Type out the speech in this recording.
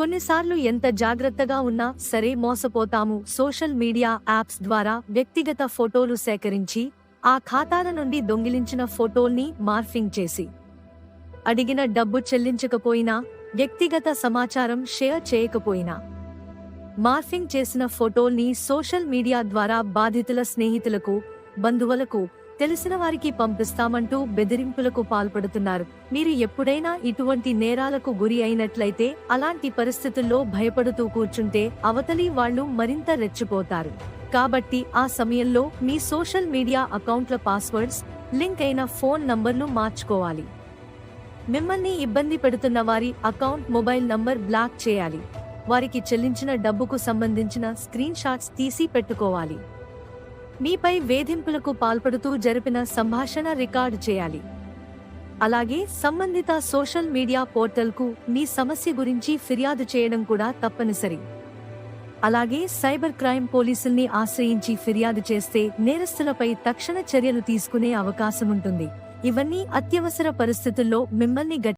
కొన్నిసార్లు ఎంత జాగ్రత్తగా ఉన్నా సరే మోసపోతాము. సోషల్ మీడియా యాప్స్ ద్వారా వ్యక్తిగత ఫోటోలు సేకరించి ఆ ఖాతాల నుండి దొంగిలించిన ఫోటోల్ని మార్ఫింగ్ చేసి అడిగిన డబ్బు చెల్లించకపోయినా వ్యక్తిగత సమాచారం షేర్ చేయకపోయినా మార్ఫింగ్ చేసిన ఫోటోల్ని సోషల్ మీడియా ద్వారా బాధితుల స్నేహితులకు బంధువులకు తెలిసిన వారికి పంపిస్తామంటూ బెదిరింపులకు పాల్పడుతున్నారు. మీరు ఎప్పుడైనా ఇటువంటి నేరాలకు గురి అయినట్లయితే అలాంటి పరిస్థితుల్లో భయపడుతూ కూర్చుంటే అవతలి వాళ్ళు మరింత రెచ్చిపోతారు. కాబట్టి ఆ సమయంలో మీ సోషల్ మీడియా అకౌంట్ల పాస్వర్డ్స్ లింక్ అయిన ఫోన్ నంబర్లు మార్చుకోవాలి. మిమ్మల్ని ఇబ్బంది పెడుతున్న వారి అకౌంట్ మొబైల్ నంబర్ బ్లాక్ చేయాలి. వారికి చెల్లించిన డబ్బుకు సంబంధించిన స్క్రీన్ షాట్స్ తీసి పెట్టుకోవాలి. మీపై వేధింపులకు పాల్పడుతూ జరిపిన సంభాషణ రికార్డ్ చేయాలి. అలాగే సంబంధిత సోషల్ మీడియా పోర్టల్కు మీ సమస్య గురించి ఫిర్యాదు చేయడం కూడా తప్పనిసరి. అలాగే సైబర్ క్రైమ్ పోలీసుల్ని ఆశ్రయించి ఫిర్యాదు చేస్తే నేరస్తులపై తక్షణ చర్యలు తీసుకునే అవకాశముంటుంది. ఇవన్నీ అత్యవసర పరిస్థితుల్లో మిమ్మల్ని గట్టి